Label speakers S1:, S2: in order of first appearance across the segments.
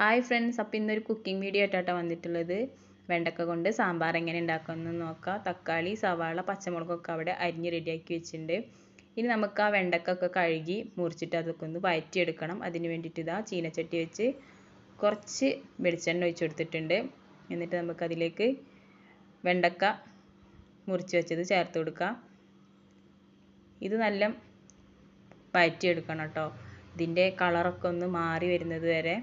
S1: Hi friends അപ്പോൾ ഇന്നൊരു cooking video ആയിട്ടാണ് വന്നിട്ടുള്ളത്. വെണ്ടക്ക കൊണ്ട് സാമ്പാർ എങ്ങനെ ഉണ്ടാക്കുമെന്ന് നോക്കാം. തക്കാളി സവാള പച്ചമുളകൊക്കെ അവിടെ അരിഞ്ഞ് റെഡിയാക്കി വെച്ചിട്ടുണ്ട്. ഇനി നമുക്ക് ആ വെണ്ടക്കൊക്കെ കഴുകി മുറിച്ചിട്ട് അതൊക്കെ ഒന്ന് വയറ്റിയെടുക്കണം. അതിന് വേണ്ടിയിട്ട് ഇതാ ചീനച്ചട്ടി വെച്ച് കുറച്ച് വെളിച്ചെണ്ണ ഒഴിച്ച് കൊടുത്തിട്ടുണ്ട്. എന്നിട്ട് നമുക്ക് അതിലേക്ക് വെണ്ടക്ക മുറിച്ച് വെച്ചത് ചേർത്ത് കൊടുക്കാം. ഇത് നല്ല വയറ്റിയെടുക്കണം കേട്ടോ. ഇതിന്റെ കളറൊക്കെ ഒന്ന് മാറി വരുന്നത് വരെ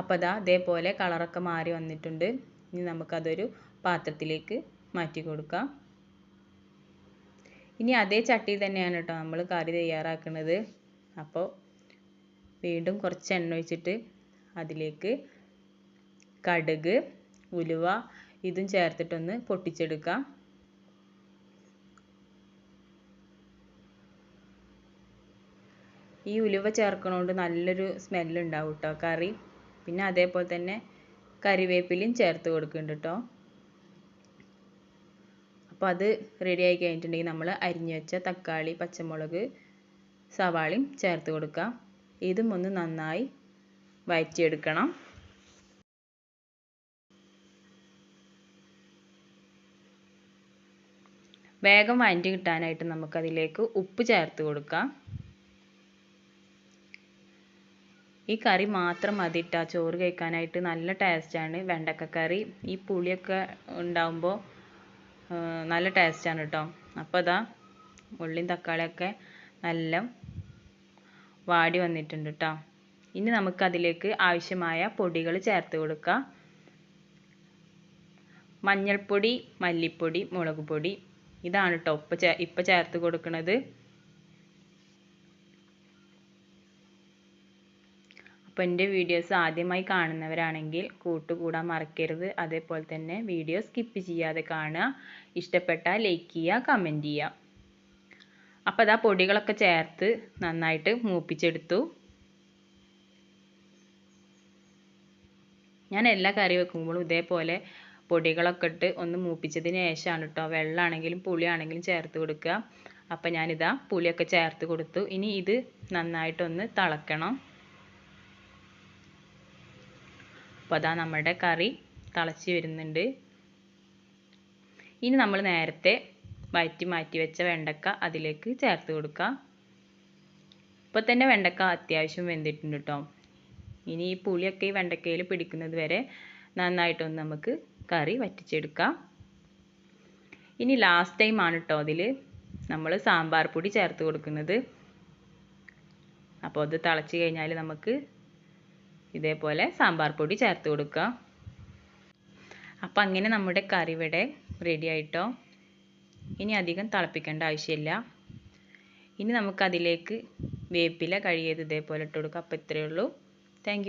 S1: അപ്പോൾ അതാ അതേപോലെ കളറൊക്കെ മാറി വന്നിട്ടുണ്ട്. ഇനി നമുക്കതൊരു പാത്രത്തിലേക്ക് മാറ്റി കൊടുക്കാം. ഇനി അതേ ചട്ടി തന്നെയാണ് കേട്ടോ നമ്മൾ കറി തയ്യാറാക്കുന്നത്. അപ്പോൾ വീണ്ടും കുറച്ച് എണ്ണ ഒഴിച്ചിട്ട് അതിലേക്ക് കടുക് ഉലുവ ഇതും ചേർത്തിട്ടൊന്ന് പൊട്ടിച്ചെടുക്കാം. ഈ ഉലുവ ചേർക്കണോണ്ട് നല്ലൊരു സ്മെല്ലുണ്ടാവും കേട്ടോ കറി. പിന്നെ അതേപോലെ തന്നെ കറിവേപ്പിലയും ചേർത്ത് കൊടുക്കുന്നുണ്ട് കേട്ടോ അപ്പോൾ അത് റെഡി ആയി കഴിഞ്ഞിട്ടുണ്ടെങ്കിൽ നമ്മൾ അരിഞ്ഞു വെച്ച തക്കാളി പച്ചമുളക് സവാളയും ചേർത്ത് കൊടുക്കാം. ഇതും ഒന്ന് നന്നായി വഴറ്റിയെടുക്കണം വേഗം വഴറ്റി കിട്ടാനായിട്ട് നമുക്കതിലേക്ക് ഉപ്പ് ചേർത്ത് കൊടുക്കാം. ഈ കറി മാത്രം മതി കേട്ടോ ചോറ് കഴിക്കാനായിട്ട് നല്ല ടേസ്റ്റാണ് വെണ്ടക്ക കറി ഈ പുളിയൊക്കെ ഉണ്ടാകുമ്പോൾ നല്ല ടേസ്റ്റാണ് കേട്ടോ അപ്പോൾ അതാ ഉള്ളിയും തക്കാളിയൊക്കെ നല്ല വാടി വന്നിട്ടുണ്ട് കേട്ടോ ഇനി നമുക്ക് അതിലേക്ക് ആവശ്യമായ പൊടികൾ ചേർത്ത് കൊടുക്കാം. മഞ്ഞൾപ്പൊടി മല്ലിപ്പൊടി മുളക് പൊടി ഇതാണ് കേട്ടോ ഇപ്പം ചേ ഇപ്പം ചേർത്ത് കൊടുക്കുന്നത് അപ്പോൾ എന്റെ വീഡിയോസ് ആദ്യമായി കാണുന്നവരാണെങ്കിൽ കൂട്ടുകൂടാൻ മറക്കരുത്. അതേപോലെ തന്നെ വീഡിയോ സ്കിപ്പ് ചെയ്യാതെ കാണുക. ഇഷ്ടപ്പെട്ടാൽ ലൈക്ക് ചെയ്യുക കമന്റ് ചെയ്യുക. അപ്പോൾ അതാ പൊടികളൊക്കെ ചേർത്ത് നന്നായിട്ട് മൂപ്പിച്ചെടുത്തു. ഞാൻ എല്ലാ കറി വെക്കുമ്പോഴും ഇതേപോലെ പൊടികളൊക്കെ ഇട്ട് ഒന്ന് മൂപ്പിച്ചതിന് ശേഷമാണ് കേട്ടോ വെള്ളമാണെങ്കിലും പുളിയാണെങ്കിലും ചേർത്ത് കൊടുക്കുക. അപ്പം ഞാനിതാ പുളിയൊക്കെ ചേർത്ത് കൊടുത്തു. ഇനി ഇത് നന്നായിട്ടൊന്ന് തിളക്കണം. അപ്പോൾ അതാ നമ്മുടെ കറി തിളച്ച് വരുന്നുണ്ട്. ഇനി നമ്മൾ നേരത്തെ വഴറ്റി മാറ്റി വെച്ച വെണ്ടക്ക അതിലേക്ക് ചേർത്ത് കൊടുക്കുക ഇപ്പോൾ തന്നെ വെണ്ടക്ക അത്യാവശ്യം വെന്തിട്ടുണ്ട് കേട്ടോ ഇനി ഈ പുളിയൊക്കെ ഈ വെണ്ടക്കയിൽ പിടിക്കുന്നത് വരെ നന്നായിട്ടൊന്ന് നമുക്ക് കറി വറ്റിച്ചെടുക്കാം. ഇനി ലാസ്റ്റ് ടൈമാണ് കേട്ടോ അതിൽ നമ്മൾ സാമ്പാർ പൊടി ചേർത്ത് കൊടുക്കുന്നത്. അപ്പോൾ അത് തിളച്ച് കഴിഞ്ഞാൽ നമുക്ക് ഇതേപോലെ സാമ്പാർ പൊടി ചേർത്ത് കൊടുക്കുക. അപ്പം അങ്ങനെ നമ്മുടെ കറി ഇവിടെ റെഡി ആയിട്ടോ. ഇനി അധികം തിളപ്പിക്കേണ്ട ആവശ്യമില്ല. ഇനി നമുക്കതിലേക്ക് വേപ്പില കഴിയത് ഇതേപോലെ ഇട്ട് കൊടുക്കുക. അപ്പോൾ ഇത്രയേ ഉള്ളൂ. താങ്ക്